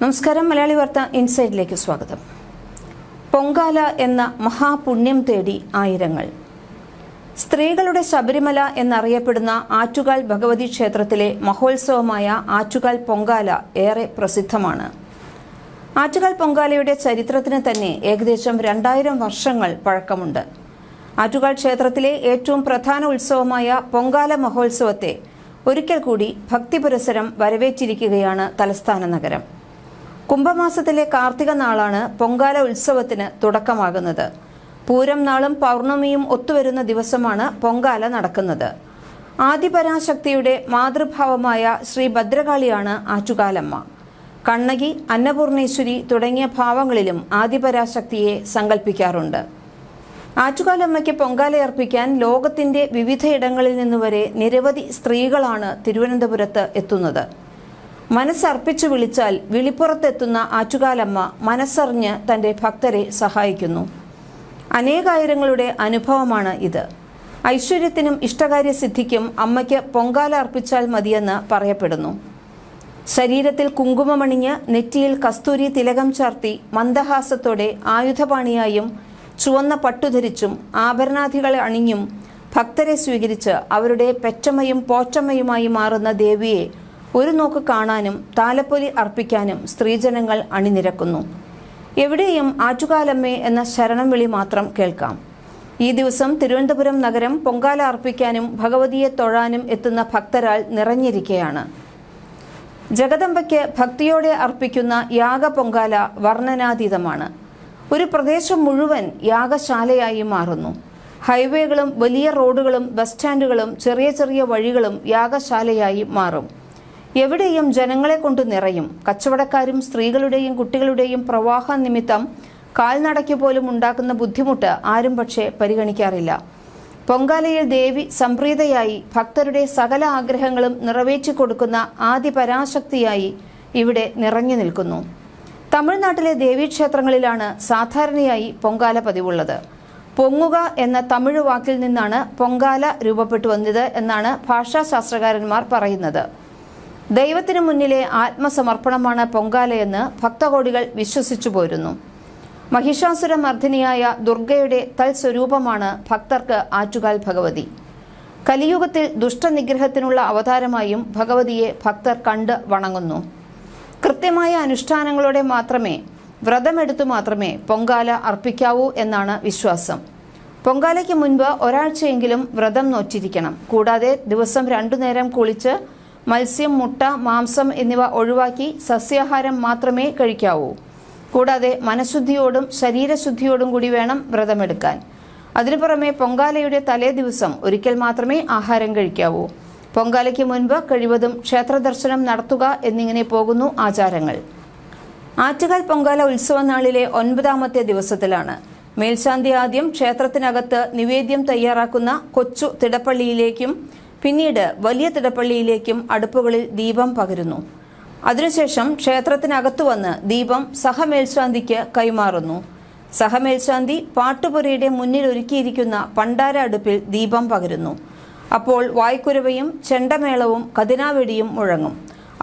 നമസ്കാരം മലയാളി വാർത്ത ഇൻസൈഡിലേക്ക് സ്വാഗതം. പൊങ്കാല എന്ന മഹാപുണ്യം തേടി ആയിരങ്ങൾ. സ്ത്രീകളുടെ ശബരിമല എന്നറിയപ്പെടുന്ന ആറ്റുകാൽ ഭഗവതി ക്ഷേത്രത്തിലെ മഹോത്സവമായ ആറ്റുകാൽ പൊങ്കാല ഏറെ പ്രസിദ്ധമാണ്. ആറ്റുകാൽ പൊങ്കാലയുടെ ചരിത്രത്തിന് തന്നെ ഏകദേശം രണ്ടായിരം വർഷങ്ങൾ പഴക്കമുണ്ട്. ആറ്റുകാൽ ക്ഷേത്രത്തിലെ ഏറ്റവും പ്രധാന ഉത്സവമായ പൊങ്കാല മഹോത്സവത്തെ ഒരിക്കൽ കൂടി ഭക്തിപുരസരം വരവേറ്റിരിക്കുകയാണ് തലസ്ഥാന നഗരം. കുംഭമാസത്തിലെ കാർത്തിക നാളാണ് പൊങ്കാല ഉത്സവത്തിന് തുടക്കമാകുന്നത്. പൂരം നാളും പൗർണമിയും ഒത്തുവരുന്ന ദിവസമാണ് പൊങ്കാല നടക്കുന്നത്. ആദിപരാശക്തിയുടെ മാതൃഭാവമായ ശ്രീ ഭദ്രകാളിയാണ് ആറ്റുകാലമ്മ. കണ്ണകി അന്നപൂർണേശ്വരി തുടങ്ങിയ ഭാവങ്ങളിലും ആദിപരാശക്തിയെ സങ്കല്പിക്കാറുണ്ട് ആറ്റുകാലമ്മയ്ക്ക് പൊങ്കാലയർപ്പിക്കാൻ ലോകത്തിന്റെ വിവിധയിടങ്ങളിൽ നിന്നുവരെ നിരവധി സ്ത്രീകളാണ് തിരുവനന്തപുരത്ത് എത്തുന്നത്. മനസ്സർപ്പിച്ചു വിളിച്ചാൽ വിളിപ്പുറത്തെത്തുന്ന ആറ്റുകാലമ്മ മനസ്സറിഞ്ഞ് തന്റെ ഭക്തരെ സഹായിക്കുന്നു. അനേകായിരങ്ങളുടെ അനുഭവമാണ് ഇത്. ഐശ്വര്യത്തിനും ഇഷ്ടകാര്യ സിദ്ധിക്കും അമ്മയ്ക്ക് പൊങ്കാല അർപ്പിച്ചാൽ മതിയെന്ന് പറയപ്പെടുന്നു. ശരീരത്തിൽ കുങ്കുമമണിഞ്ഞ് നെറ്റിയിൽ കസ്തൂരി തിലകം ചാർത്തി മന്ദഹാസത്തോടെ ആയുധപാണിയായും ചുവന്ന പട്ടുധരിച്ചും ആഭരണാധികളെ അണിഞ്ഞും ഭക്തരെ സ്വീകരിച്ച് അവരുടെ പെറ്റമ്മയും പോറ്റമ്മയുമായി മാറുന്ന ദേവിയെ ഒരു നോക്ക് കാണാനും താലപ്പൊലി അർപ്പിക്കാനും സ്ത്രീജനങ്ങൾ അണിനിരക്കുന്നു. എവിടെയും ആറ്റുകാലമ്മേ എന്ന ശരണം വിളി മാത്രം കേൾക്കാം. ഈ ദിവസം തിരുവനന്തപുരം നഗരം പൊങ്കാല അർപ്പിക്കാനും ഭഗവതിയെ തൊഴാനും എത്തുന്ന ഭക്തരാൽ നിറഞ്ഞിരിക്കുകയാണ് ജഗദമ്പയ്ക്ക് ഭക്തിയോടെ അർപ്പിക്കുന്ന യാഗ പൊങ്കാല വർണനാതീതമാണ്. ഒരു പ്രദേശം മുഴുവൻ യാഗശാലയായി മാറുന്നു. ഹൈവേകളും വലിയ റോഡുകളും ബസ് സ്റ്റാൻഡുകളും ചെറിയ ചെറിയ വഴികളും യാഗശാലയായി മാറും. എവിടെയും ജനങ്ങളെ കൊണ്ട് നിറയും. കച്ചവടക്കാരും സ്ത്രീകളുടെയും കുട്ടികളുടെയും പ്രവാഹ നിമിത്തം കാൽനടയ്ക്ക് പോലും ഉണ്ടാക്കുന്ന ബുദ്ധിമുട്ട് ആരും പക്ഷേ പരിഗണിക്കാറില്ല. പൊങ്കാലയിൽ ദേവി സംപ്രീതയായി ഭക്തരുടെ സകല ആഗ്രഹങ്ങളും നിറവേറ്റി കൊടുക്കുന്ന ആദ്യ പരാശക്തിയായി ഇവിടെ നിറഞ്ഞു നിൽക്കുന്നു. തമിഴ്നാട്ടിലെ ദേവീക്ഷേത്രങ്ങളിലാണ് സാധാരണയായി പൊങ്കാല പതിവുള്ളത്. പൊങ്ങുക എന്ന തമിഴ് വാക്കിൽ നിന്നാണ് പൊങ്കാല രൂപപ്പെട്ടു വന്നത് എന്നാണ് ഭാഷാശാസ്ത്രകാരന്മാർ പറയുന്നത്. ദൈവത്തിനു മുന്നിലെ ആത്മസമർപ്പണമാണ് പൊങ്കാലയെന്ന് ഭക്തകോടികൾ വിശ്വസിച്ചു പോരുന്നു. മഹിഷാസുര മർദ്ദിനിയായ ദുർഗയുടെ തൽസ്വരൂപമാണ് ഭക്തർക്ക് ആറ്റുകാൽ ഭഗവതി. കലിയുഗത്തിൽ ദുഷ്ടനിഗ്രഹത്തിനുള്ള അവതാരമായും ഭഗവതിയെ ഭക്തർ കണ്ട് വണങ്ങുന്നു. കൃത്യമായ അനുഷ്ഠാനങ്ങളോടെ മാത്രമേ വ്രതമെടുത്തു മാത്രമേ പൊങ്കാല അർപ്പിക്കാവൂ എന്നാണ് വിശ്വാസം. പൊങ്കാലയ്ക്ക് മുൻപ് ഒരാഴ്ചയെങ്കിലും വ്രതം നോച്ചിരിക്കണം കൂടാതെ ദിവസം രണ്ടു നേരം കുളിച്ച് മത്സ്യം മുട്ട മാംസം എന്നിവ ഒഴിവാക്കി സസ്യാഹാരം മാത്രമേ കഴിക്കാവൂ. കൂടാതെ മനഃശുദ്ധിയോടും ശരീരശുദ്ധിയോടും കൂടി വേണം വ്രതമെടുക്കാൻ. അതിനു പുറമെ പൊങ്കാലയുടെ തലേ ദിവസം ഒരിക്കൽ മാത്രമേ ആഹാരം കഴിക്കാവൂ. പൊങ്കാലയ്ക്ക് മുൻപ് കഴിവതും ക്ഷേത്രദർശനം നടത്തുക എന്നിങ്ങനെ പോകുന്നു ആചാരങ്ങൾ. ആറ്റുകാൽ പൊങ്കാല ഉത്സവ നാളിലെ ഒൻപതാമത്തെ ദിവസത്തിലാണ്. മേൽശാന്തി ആദ്യം ക്ഷേത്രത്തിനകത്ത് നിവേദ്യം തയ്യാറാക്കുന്ന കൊച്ചു തിടപ്പള്ളിയിലേക്കും പിന്നീട് വലിയ തിടപ്പള്ളിയിലേക്കും അടുപ്പുകളിൽ ദീപം പകരുന്നു. അതിനുശേഷം ക്ഷേത്രത്തിനകത്തു വന്ന് ദീപം സഹമേൽശാന്തിക്ക് കൈമാറുന്നു. സഹമേൽശാന്തി പാട്ടുപുരയുടെ മുന്നിൽ ഒരുക്കിയിരിക്കുന്ന പണ്ടാര അടുപ്പിൽ ദീപം പകരുന്നു. അപ്പോൾ വായ്ക്കുരവയും ചെണ്ടമേളവും കതിനാവെടിയും മുഴങ്ങും.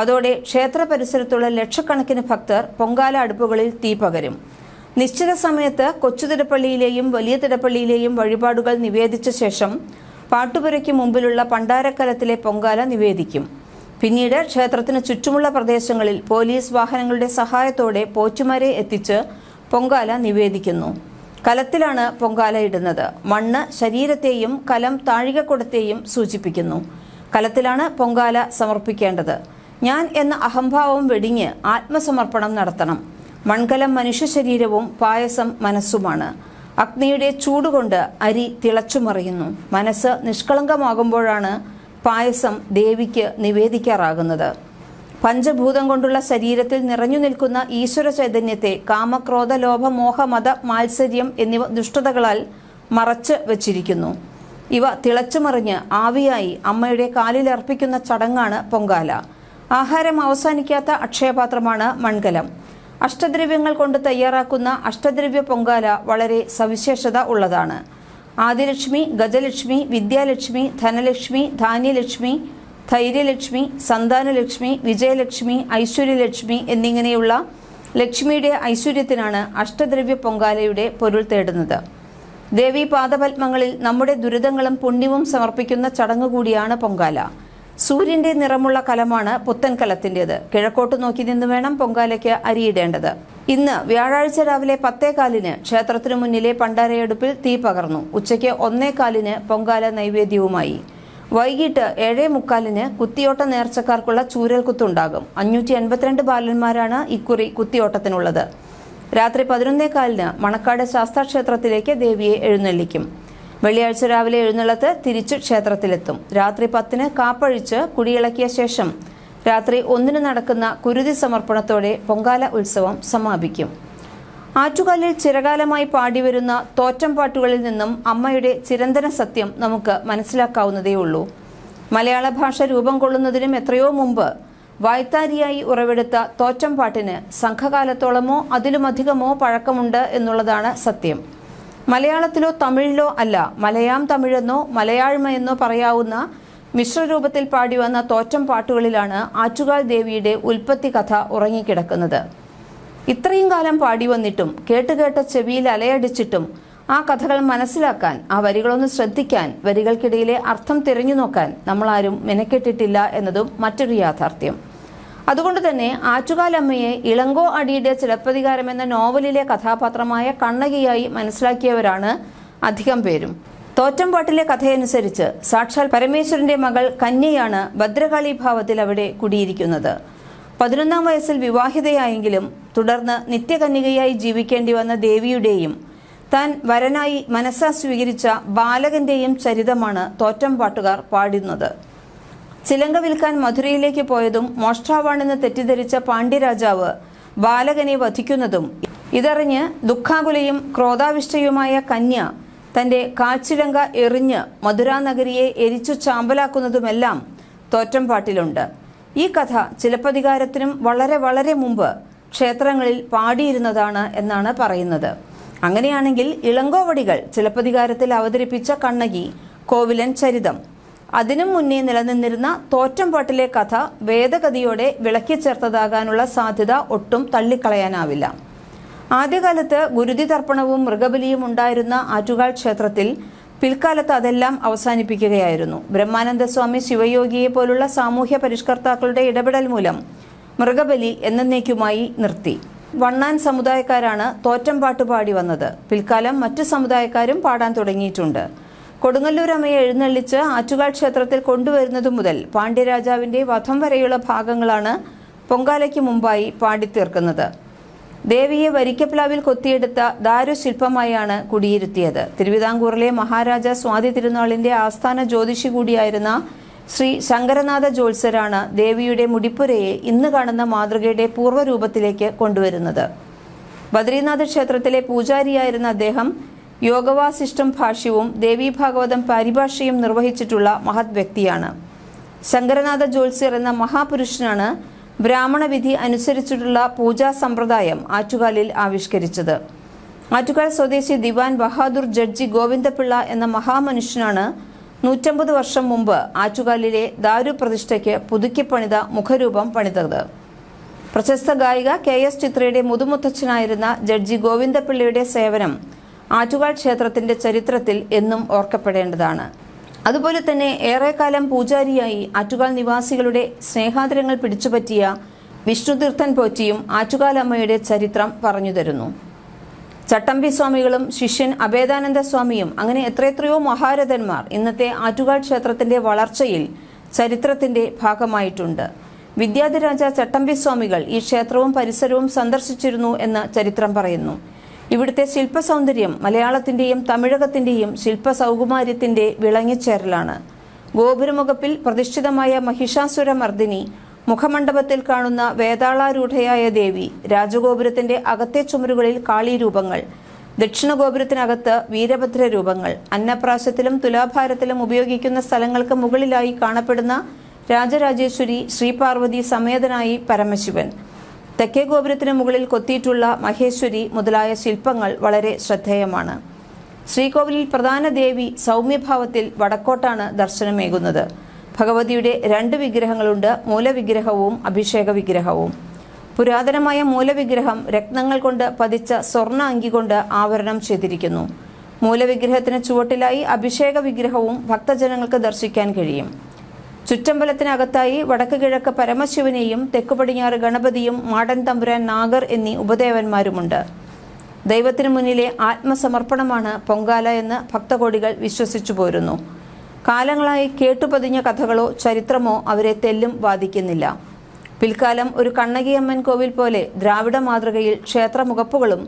അതോടെ ക്ഷേത്ര പരിസരത്തുള്ള ലക്ഷക്കണക്കിന് ഭക്തർ പൊങ്കാല അടുപ്പുകളിൽ തീ പകരും. നിശ്ചിത സമയത്ത് കൊച്ചു തിടപ്പള്ളിയിലെയും വലിയ തിടപ്പള്ളിയിലെയും വഴിപാടുകൾ നിവേദിച്ച ശേഷം പാട്ടുപുരയ്ക്ക് മുമ്പിലുള്ള പണ്ടാരക്കലത്തിലെ പൊങ്കാല നിവേദിക്കും. പിന്നീട് ക്ഷേത്രത്തിന് ചുറ്റുമുള്ള പ്രദേശങ്ങളിൽ പോലീസ് വാഹനങ്ങളുടെ സഹായത്തോടെ പോറ്റുമാരെ എത്തിച്ച് പൊങ്കാല നിവേദിക്കുന്നു. കലത്തിലാണ് പൊങ്കാല ഇടുന്നത്. മണ്ണ് ശരീരത്തെയും കലം താഴികക്കുടത്തെയും സൂചിപ്പിക്കുന്നു. കലത്തിലാണ് പൊങ്കാല സമർപ്പിക്കേണ്ടത്. ഞാൻ എന്ന അഹംഭാവം വെടിഞ്ഞ് ആത്മസമർപ്പണം നടത്തണം. മൺകലം മനുഷ്യ ശരീരവും പായസം മനസ്സുമാണ്. അഗ്നിയുടെ ചൂടുകൊണ്ട് അരി തിളച്ചു തിളച്ചുമറിയുന്നു. മനസ്സ് നിഷ്കളങ്കമാകുമ്പോഴാണ് പായസം ദേവിക്ക് നിവേദിക്കാറാകുന്നത്. പഞ്ചഭൂതം കൊണ്ടുള്ള ശരീരത്തിൽ നിറഞ്ഞു നിൽക്കുന്ന ഈശ്വര ചൈതന്യത്തെ കാമക്രോധ ലോഭ മോഹ മത മാത്സര്യം എന്നിവ ദുഷ്ടതകളാൽ മറച്ച് വച്ചിരിക്കുന്നു. ഇവ തിളച്ചുമറിഞ്ഞ് ആവിയായി അമ്മയുടെ കാലിൽ അർപ്പിക്കുന്ന ചടങ്ങാണ് പൊങ്കാല. ആഹാരം അവസാനിക്കാത്ത അക്ഷയപാത്രമാണ് മൺകലം. അഷ്ടദ്രവ്യങ്ങൾ കൊണ്ട് തയ്യാറാക്കുന്ന അഷ്ടദ്രവ്യ പൊങ്കാല വളരെ സവിശേഷത ഉള്ളതാണ്. ആദിലക്ഷ്മി ഗജലക്ഷ്മി വിദ്യാലക്ഷ്മി ധനലക്ഷ്മി ധാന്യലക്ഷ്മി ധൈര്യലക്ഷ്മി സന്താനലക്ഷ്മി വിജയലക്ഷ്മി ഐശ്വര്യലക്ഷ്മി എന്നിങ്ങനെയുള്ള ലക്ഷ്മിയുടെ ഐശ്വര്യത്തിനാണ് അഷ്ടദ്രവ്യ പൊങ്കാലയുടെ പൊരുൾ തേടുന്നത്. ദേവീ പാദപത്മങ്ങളിൽ നമ്മുടെ ദുരിതങ്ങളും പുണ്യവും സമർപ്പിക്കുന്ന ചടങ്ങ് കൂടിയാണ് പൊങ്കാല. സൂര്യന്റെ നിറമുള്ള കലമാണ് പുത്തൻ കലത്തിന്റെത്. കിഴക്കോട്ട് നോക്കി നിന്ന് വേണം പൊങ്കാലയ്ക്ക് അരിയിടേണ്ടത്. ഇന്ന് വ്യാഴാഴ്ച രാവിലെ പത്തേകാലിന് ക്ഷേത്രത്തിനു മുന്നിലെ പണ്ടാരയടുപ്പിൽ തീ പകർന്നു. ഉച്ചയ്ക്ക് ഒന്നേകാലിന് പൊങ്കാല നൈവേദ്യവുമായി. വൈകിട്ട് ഏഴേ മുക്കാലിന് കുത്തിയോട്ട നേർച്ചക്കാർക്കുള്ള ചൂരൽ കുത്തുണ്ടാകും. അഞ്ഞൂറ്റി എൺപത്തിരണ്ട് ബാലന്മാരാണ് ഇക്കുറി കുത്തിയോട്ടത്തിനുള്ളത്. രാത്രി പതിനൊന്നേകാലിന് മണക്കാട് ശാസ്താക്ഷേത്രത്തിലേക്ക് ദേവിയെ എഴുന്നള്ളിക്കും. വെള്ളിയാഴ്ച രാവിലെ എഴുന്നള്ളത്ത് തിരിച്ചു ക്ഷേത്രത്തിലെത്തും. രാത്രി പത്തിന് കാപ്പഴിച്ച് കുടിയിളക്കിയ ശേഷം രാത്രി ഒന്നിന് നടക്കുന്ന കുരുതി സമർപ്പണത്തോടെ പൊങ്കാല ഉത്സവം സമാപിക്കും. ആറ്റുകാലിൽ ചിരകാലമായി പാടിവരുന്ന തോറ്റം പാട്ടുകളിൽ നിന്നും അമ്മയുടെ ചിരന്തന സത്യം നമുക്ക് മനസ്സിലാക്കാവുന്നതേയുള്ളൂ മലയാള ഭാഷ രൂപം കൊള്ളുന്നതിനും എത്രയോ മുമ്പ് വായ്ത്താരിയായി ഉറവെടുത്ത തോറ്റം പാട്ടിന് സംഘകാലത്തോളമോ അതിലുമധികമോ പഴക്കമുണ്ട് എന്നുള്ളതാണ് സത്യം. മലയാളത്തിലോ തമിഴിലോ അല്ല മലയാം തമിഴെന്നോ മലയാഴ്മയെന്നോ പറയാവുന്ന മിശ്രരൂപത്തിൽ പാടി വന്ന തോറ്റം പാട്ടുകളിലാണ് ആറ്റുകാൽ ദേവിയുടെ ഉൽപ്പത്തി കഥ ഉറങ്ങിക്കിടക്കുന്നത്. ഇത്രയും കാലം പാടി വന്നിട്ടും കേട്ടുകേട്ട ചെവിയിൽ അലയടിച്ചിട്ടും ആ കഥകൾ മനസ്സിലാക്കാൻ ആ വരികളൊന്ന് ശ്രദ്ധിക്കാൻ വരികൾക്കിടയിലെ അർത്ഥം തിരഞ്ഞു നോക്കാൻ നമ്മളാരും മെനക്കെട്ടിട്ടില്ല എന്നതും മറ്റൊരു യാഥാർത്ഥ്യം. അതുകൊണ്ട് തന്നെ ആറ്റുകാലമ്മയെ ഇളങ്കോ അടിയുടെ ചിലപ്പതികാരം എന്ന നോവലിലെ കഥാപാത്രമായ കണ്ണകിയായി മനസ്സിലാക്കിയവരാണ് അധികം പേരും. തോറ്റംപാട്ടിലെ കഥയനുസരിച്ച് സാക്ഷാൽ പരമേശ്വരന്റെ മകൾ കന്യയാണ് ഭദ്രകാളി ഭാവത്തിൽ അവിടെ കുടിയിരിക്കുന്നത്. പതിനൊന്നാം വയസ്സിൽ വിവാഹിതയായെങ്കിലും തുടർന്ന് നിത്യകന്യകയായി ജീവിക്കേണ്ടി വന്ന ദേവിയുടെയും താൻ വരനായി മനസ്സാ സ്വീകരിച്ച ബാലകന്റെയും ചരിതമാണ് തോറ്റംപാട്ടുകാർ പാടുന്നത്. ചിലങ്ക വിൽക്കാൻ മധുരയിലേക്ക് പോയതും മോഷ്ടാവാണെന്ന് തെറ്റിദ്ധരിച്ച പാണ്ഡ്യരാജാവ് ബാലകനെ വധിക്കുന്നതും. ഇതറിഞ്ഞ് ദുഃഖാകുലയും ക്രോധാവിഷ്ടയുമായ കന്യ തന്റെ കാച്ചിലങ്ക എറിഞ്ഞ് മധുരാനഗരിയെ എരിച്ചു ചാമ്പലാക്കുന്നതുമെല്ലാം തോറ്റംപാട്ടിലുണ്ട്. ഈ കഥ ചിലപ്പതികാരത്തിനും വളരെ വളരെ മുമ്പ് ക്ഷേത്രങ്ങളിൽ പാടിയിരുന്നതാണ് എന്നാണ് പറയുന്നത്. അങ്ങനെയാണെങ്കിൽ ഇളങ്കോവടികൾ ചിലപ്പതികാരത്തിൽ അവതരിപ്പിച്ച കണ്ണകി കോവിലൻ ചരിതം അതിനും മുന്നേ നിലനിന്നിരുന്ന തോറ്റംപാട്ടിലെ കഥ വേദഗതിയോടെ വിളക്കി ചേർത്തതാകാനുള്ള സാധ്യത ഒട്ടും തള്ളിക്കളയാനാവില്ല. ആദ്യകാലത്ത് ഗുരുതി തർപ്പണവും മൃഗബലിയും ഉണ്ടായിരുന്ന ആറ്റുകാൽ ക്ഷേത്രത്തിൽ പിൽക്കാലത്ത് അതെല്ലാം അവസാനിപ്പിക്കുകയായിരുന്നു. ബ്രഹ്മാനന്ദ സ്വാമി ശിവയോഗിയെ പോലുള്ള സാമൂഹ്യ പരിഷ്കർത്താക്കളുടെ ഇടപെടൽ മൂലം മൃഗബലി എന്നേക്കുമായി നിർത്തി. വണ്ണാൻ സമുദായക്കാരാണ് തോറ്റംപാട്ട് പാടി വന്നത്. പിൽക്കാലം മറ്റു സമുദായക്കാരും പാടാൻ തുടങ്ങിയിട്ടുണ്ട്. കൊടുങ്ങല്ലൂർ അമ്മയെ എഴുന്നള്ളിച്ച് ആറ്റുകാൽ ക്ഷേത്രത്തിൽ കൊണ്ടുവരുന്നതു മുതൽ പാണ്ഡ്യരാജാവിന്റെ വധം വരെയുള്ള ഭാഗങ്ങളാണ് പൊങ്കാലയ്ക്ക് മുമ്പായി പാടിത്തീർക്കുന്നത്. ദേവിയെ വരിക്കപ്ലാവിൽ കൊത്തിയെടുത്ത ദാരുശില്പമായാണ് കുടിയിരുത്തിയത്. തിരുവിതാംകൂറിലെ മഹാരാജ സ്വാതി തിരുനാളിന്റെ ആസ്ഥാന ജ്യോതിഷി കൂടിയായിരുന്ന ശ്രീ ശങ്കരനാഥ ജോത്സരാണ് ദേവിയുടെ മുടിപ്പുരയെ ഇന്ന് കാണുന്ന മാതൃകയുടെ പൂർവരൂപത്തിലേക്ക് കൊണ്ടുവരുന്നത്. ബദ്രീനാഥ് ക്ഷേത്രത്തിലെ പൂജാരിയായിരുന്ന അദ്ദേഹം യോഗവാസിഷ്ടം ഭാഷ്യവും ദേവീഭാഗവതം പരിഭാഷയും നിർവഹിച്ചിട്ടുള്ള മഹത് വ്യക്തിയാണ്. ശങ്കരനാഥ ജോത്സ്യർ എന്ന മഹാപുരുഷനാണ് ബ്രാഹ്മണവിധി അനുസരിച്ചിട്ടുള്ള പൂജാ സമ്പ്രദായം ആറ്റുകാലിൽ ആവിഷ്കരിച്ചത്. ആറ്റുകാൽ സ്വദേശി ദിവാൻ ബഹാദൂർ ജഡ്ജി ഗോവിന്ദപിള്ള എന്ന മഹാമനുഷ്യനാണ് നൂറ്റമ്പത് വർഷം മുമ്പ് ആറ്റുകാലിലെ ദാരു പ്രതിഷ്ഠയ്ക്ക് പുതുക്കിപ്പണിത മുഖരൂപം പണിതത്. പ്രശസ്ത ഗായിക കെ എസ് ചിത്രയുടെ മുതുമുത്തച്ഛനായിരുന്ന ജഡ്ജി ഗോവിന്ദപിള്ളയുടെ സേവനം ആറ്റുകാൽ ക്ഷേത്രത്തിന്റെ ചരിത്രത്തിൽ എന്നും ഓർക്കപ്പെടേണ്ടതാണ്. അതുപോലെ തന്നെ ഏറെക്കാലം പൂജാരിയായി ആറ്റുകാൽ നിവാസികളുടെ സ്നേഹാദരങ്ങൾ പിടിച്ചുപറ്റിയ വിഷ്ണുതീർത്ഥൻ പോറ്റിയും ആറ്റുകാലമ്മയുടെ ചരിത്രം പറഞ്ഞു തരുന്നു. ചട്ടമ്പി സ്വാമികളും ശിഷ്യൻ അഭേദാനന്ദ സ്വാമിയും അങ്ങനെ എത്രയെത്രയോ മഹാരഥന്മാർ ഇന്നത്തെ ആറ്റുകാൽ ക്ഷേത്രത്തിന്റെ വളർച്ചയിൽ ചരിത്രത്തിന്റെ ഭാഗമായിട്ടുണ്ട്. വിദ്യാധിരാജ ചട്ടമ്പി സ്വാമികൾ ഈ ക്ഷേത്രവും പരിസരവും സന്ദർശിച്ചിരുന്നു എന്ന് ചരിത്രം പറയുന്നു. ഇവിടുത്തെ ശില്പ സൗന്ദര്യം മലയാളത്തിന്റെയും തമിഴകത്തിന്റെയും ശില്പ സൗകുമാര്യത്തിന്റെ വിളങ്ങിച്ചേരലാണ്. ഗോപുരമുഖപ്പിൽ പ്രതിഷ്ഠിതമായ മഹിഷാസുരമർദ്ദിനി മുഖമണ്ഡപത്തിൽ കാണുന്ന വേതാളാരൂഢയായ ദേവി രാജഗോപുരത്തിന്റെ അകത്തെ ചുമരുകളിൽ കാളി രൂപങ്ങൾ ദക്ഷിണ ഗോപുരത്തിനകത്ത് വീരഭദ്ര രൂപങ്ങൾ അന്നപ്രാശത്തിലും തുലാഭാരത്തിലും ഉപയോഗിക്കുന്ന സ്ഥലങ്ങൾക്ക് മുകളിലായി കാണപ്പെടുന്ന രാജരാജേശ്വരി ശ്രീപാർവതി സമേതനായി പരമശിവൻ. തെക്കേ ഗോപുരത്തിന് മുകളിൽ കൊത്തിയിട്ടുള്ള മഹേശ്വരി മുതലായ ശില്പങ്ങൾ വളരെ ശ്രദ്ധേയമാണ്. ശ്രീകോവിലിൽ പ്രധാന ദേവി സൗമ്യഭാവത്തിൽ വടക്കോട്ടാണ് ദർശനമേകുന്നത്. ഭഗവതിയുടെ രണ്ട് വിഗ്രഹങ്ങളുണ്ട് മൂലവിഗ്രഹവും അഭിഷേക വിഗ്രഹവും പുരാതനമായ മൂലവിഗ്രഹം രത്നങ്ങൾ കൊണ്ട് പതിച്ച സ്വർണ അങ്കി കൊണ്ട് ആവരണം ചെയ്തിരിക്കുന്നു. മൂലവിഗ്രഹത്തിന് ചുവട്ടിലായി അഭിഷേക വിഗ്രഹവും ഭക്തജനങ്ങൾക്ക് ദർശിക്കാൻ കഴിയും. ചുറ്റമ്പലത്തിനകത്തായി വടക്ക് കിഴക്ക് പരമശിവനെയും തെക്കു പടിഞ്ഞാറ് ഗണപതിയും മാടൻ തമ്പുരാൻ നാഗർ എന്നീ ഉപദേവന്മാരുമുണ്ട്. ദൈവത്തിനു മുന്നിലെ ആത്മസമർപ്പണമാണ് പൊങ്കാല എന്ന് ഭക്തകോടികൾ വിശ്വസിച്ചു പോരുന്നു. കാലങ്ങളായി കേട്ടുപതിഞ്ഞ കഥകളോ ചരിത്രമോ അവരെ തെല്ലും ബാധിക്കുന്നില്ല പിൽക്കാലം ഒരു കണ്ണകിയമ്മൻ കോവിൽ പോലെ ദ്രാവിഡ മാതൃകയിൽ ക്ഷേത്രമുഖപ്പുകളും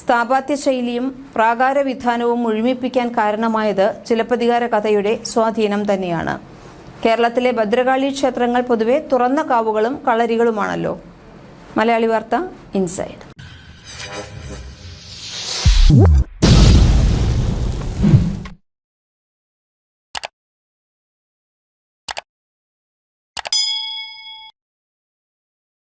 സ്ഥാപാത്യ ശൈലിയും പ്രാകാരവിധാനവും മുഴുമിപ്പിക്കാൻ കാരണമായത് ചിലപ്പതികാര കഥയുടെ സ്വാധീനം തന്നെയാണ്. കേരളത്തിലെ ഭദ്രകാളി ക്ഷേത്രങ്ങൾ പൊതുവെ തുറന്ന കാവുകളും കളരികളുമാണല്ലോ. മലയാളി വാർത്ത ഇൻസൈഡ്